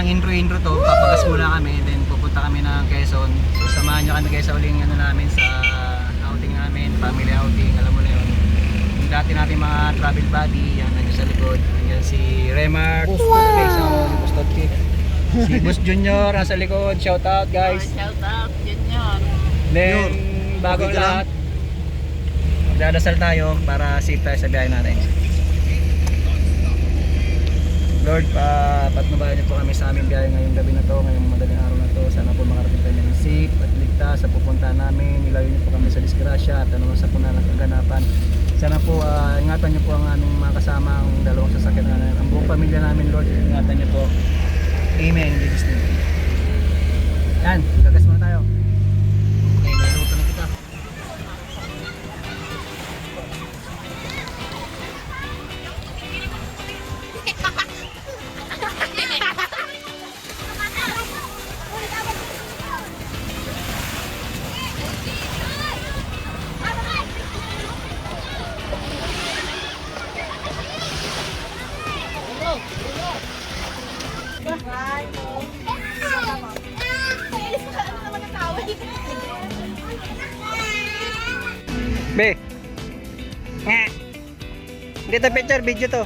ng intro-intro to, papagas muna kami, then pupunta kami ng Quezon. So samahan nyo kami guys sa uling ano namin sa outing namin, family outing, alam mo na yun. Yung dati natin mga travel buddy, yan nandiyan sa likod. Yan si Remar, wow. sa Bustod Kid. Si Bus Junior nasa likod, shout out guys. Shout out, Junior. Then bago lahat, magdadasal tayo para safe tayo sa biyahe natin. Lord, pa patnubayan niyo po kami sa aming biyahe ngayong gabi na to, ngayong madaling araw na to. Sana po makarating kami ng safe at ligtas sa pupuntahan namin. Ilayo niyo po kami sa disgrasya at ano sa kuna ng kaganapan. Sana po ah, ingatan niyo po ang aming mga kasama, ang dalawang sasakyan namin, ang buong pamilya namin, Lord. Ingatan niyo po. Amen. In Jesus' name. Yan, Be. Nga. Hindi to picture, video to.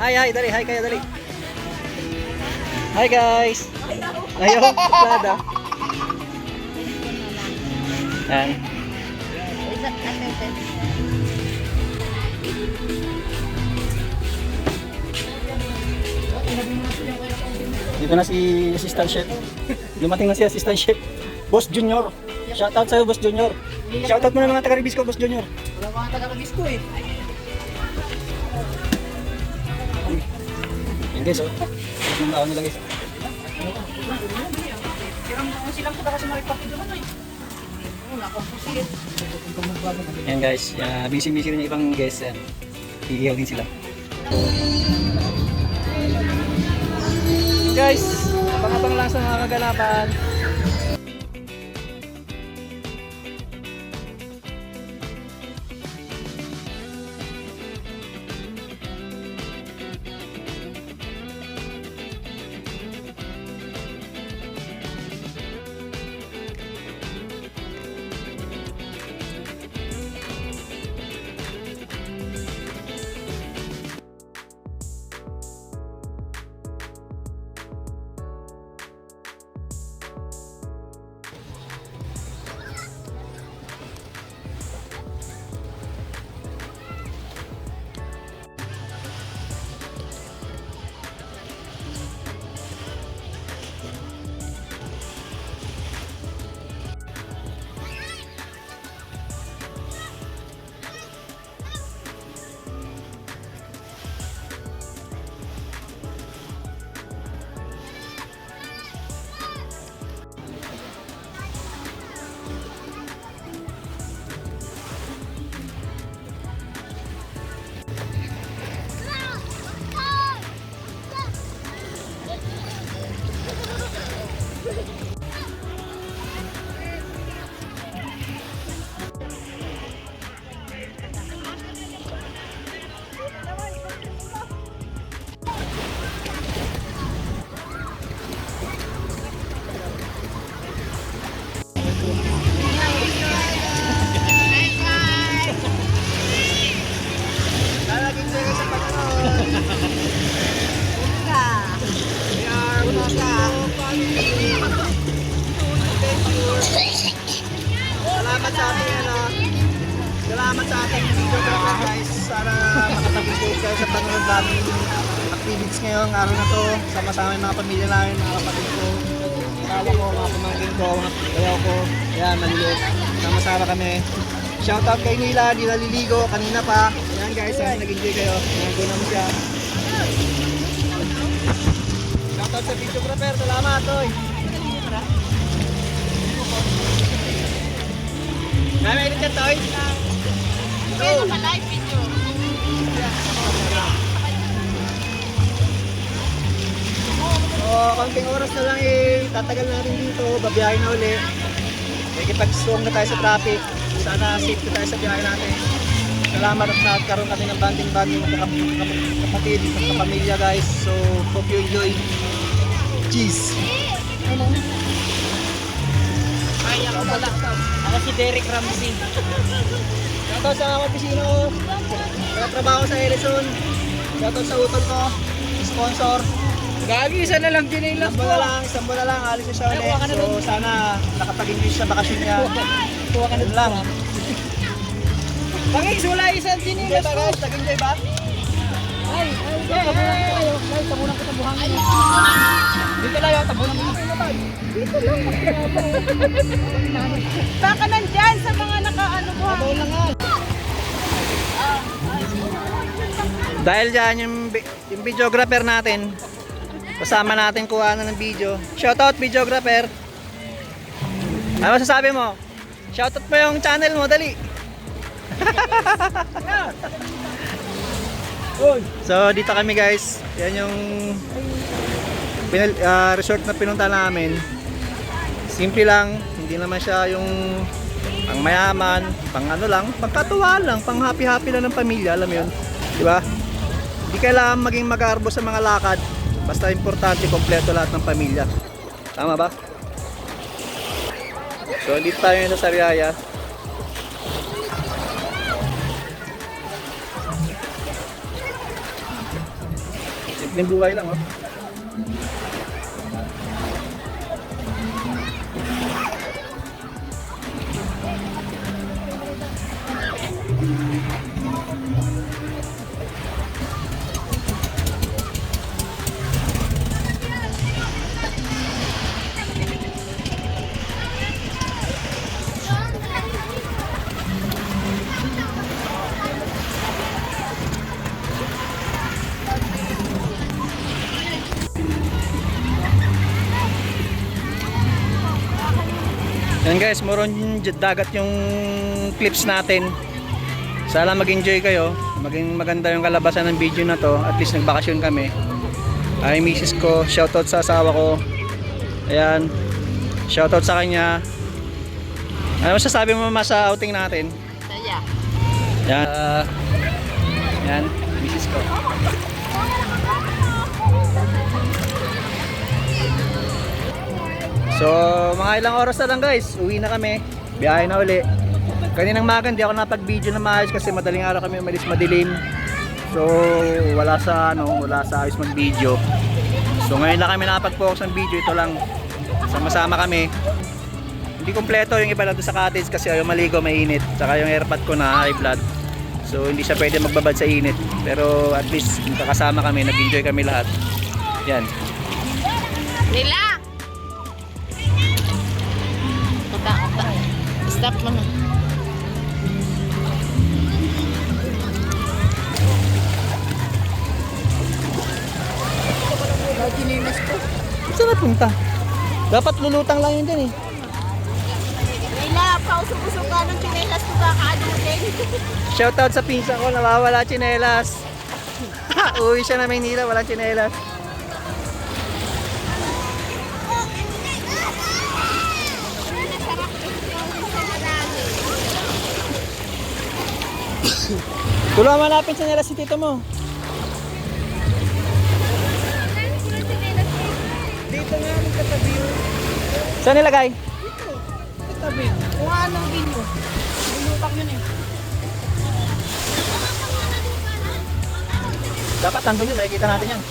Hi, hi, dali, hi kayo, dali. Hi guys. Ayaw, plada. Yan. Dito na si assistant chef. Dumating na si assistant chef. Boss Junior. Shout out sa'yo, Boss Junior. Shout out mo na mga taga-ribis ko, Boss Junior. Wala mga taga-ragis ko eh. Yan guys, oh. Ang tao nila guys. Mo silang kada kasi maripapid naman eh. Wala akong pusit. Yan guys, uh, busy-busy rin yung ibang guests. Yan. Iihaw din sila. Guys, abang-abang lang sa mga kaganapan. Salamat sa ating ano. Salamat sa ating videographer guys. Sana makapag-update kayo sa panonood namin activities ngayong araw na to. Sama-sama yung mga pamilya namin, mga kapatid ko, asawa ko, mga pamangkin ko, kayaw ko. Ayan, maliliit. Sama-sama kami. Shoutout kay Nila, di naliligo, kanina pa. Ayan guys, ayan, nag-enjoy kayo. Nagago naman siya. Shoutout sa videographer, salamat, Toy. May may ka, Toy. Kaya naman live video. So, konting oras na lang eh, tatagal natin dito, babiyahin na uli. Nakikipag-swong na tayo sa traffic. Sana safe na tayo sa biyahe natin. Salamat at nagkaroon kami ng banding-banding mga kap- kap- kapatid, mga kapamilya guys. So, hope you enjoy. cheese. Ay, ako pala. Ako si Derek Ramsey. Shoutout sa opisina ko. Nagtatrabaho sa Edison. Shoutout sa utol ko. Sponsor. Gagi, isa na lang dinilas Isang buwan na lang, isang buwan na lang, alis na siya ulit. Ay, So sana nakapag-English sa bakasyon niya. Kuha ka na lang. Pangix, wala isang Enjoy dinilas ba guys? Nag-enjoy ba? Ay, ay, ay, tayo. Ay, tabunan ko sa buhangin. Dito lang yung tabunan ko. Dito lang. Baka nandyan sa mga naka-ano buhangin. lang nga. Dahil dyan yung, yung videographer natin, kasama natin kuha na ng video. Shoutout videographer. Ano masasabi mo? Shoutout mo yung channel mo, dali. so dito kami guys. Yan yung pinal- ah, resort na pinunta namin. Simple lang, hindi naman siya yung pang mayaman, pang ano lang, pagkatuwa lang, pang happy-happy lang ng pamilya, alam yun. Di ba? Hindi kailangan maging mag-arbo sa mga lakad. Basta importante, kompleto lahat ng pamilya. Tama ba? So, dito tayo sa Sariaya. Simpleng buhay lang, oh. Yan guys, moron dagat yung clips natin. Sana mag-enjoy kayo. Maging maganda yung kalabasan ng video na to. At least nagbakasyon kami. Ay, misis ko. Shoutout sa asawa ko. Ayan. Shoutout sa kanya. Ano masasabi mo mama sa outing natin? Saya. Yan. Uh, yan. Misis ko. So, mga ilang oras na lang guys. Uwi na kami. Biyahe na uli. Kaninang maga hindi ako napag-video na maayos kasi madaling araw kami umalis madilim. So, wala sa ano, wala sa ayos mag-video. So, ngayon lang kami nakapag-focus ng video. Ito lang. Sama-sama kami. Hindi kompleto yung iba na doon sa cottage kasi ayaw maligo, mainit. Saka yung airpod ko na high blood. So, hindi siya pwede magbabad sa init. Pero at least nakakasama kami, nag-enjoy kami lahat. Yan. Nila! Stop mo na. Ginilas ko. Saan napunta? Dapat lulutang lang yun din eh. Nila, pausok-usok ka ng chinelas ko kakaano din. Shoutout sa pinsa ko, nawawala tsinelas. Uwi siya na Maynila, walang tsinelas. Tulungan mo hanapin tsinelas si tito mo. Dito nga ang katabi yun. Saan nilagay? Katabi. Kung anong binyo. Bulupak yun eh. Dapat nandun yun, nakikita natin yan.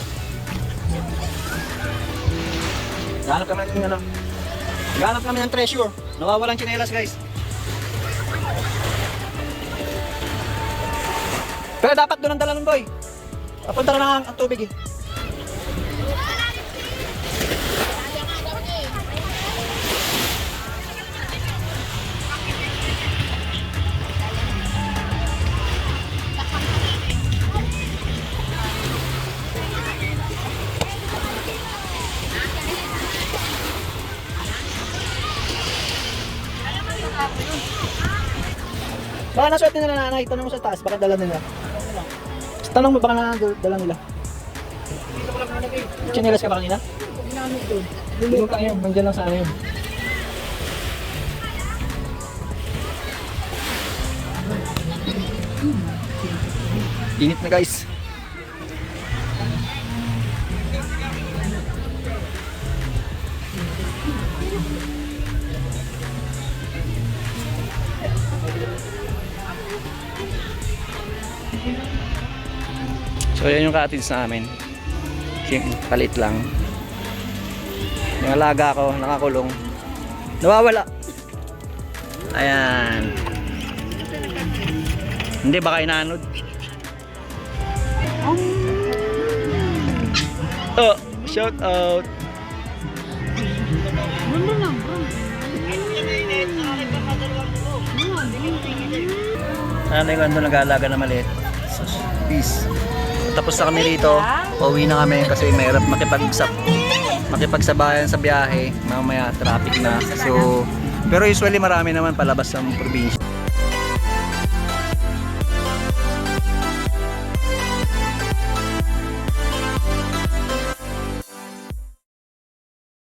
Gahanap kami ng ano. Gahanap kami ng treasure. Nawawalang tsinelas guys. Pero dapat doon ang dala ng boy. Papunta na lang ang, ang tubig eh. Baka naswerte nila nanay, tanong mo sa taas, baka dala nila. Tanong mo baka na dala nila. Chinelas ka ba kanina? Lulong ka yun, nandiyan lang sa ano. Init na guys. So yan yung cottage namin. Palit lang. Yung alaga ko, nakakulong. Nawawala. Ayan. Hindi, baka inanod. Oh, shout out. Nanay ko ando nag-aalaga na maliit. Peace. Tapos na kami rito. Pauwi na kami kasi mahirap makipagsap makipagsabayan sa biyahe. Mamaya traffic na. So, pero usually marami naman palabas ng probinsya.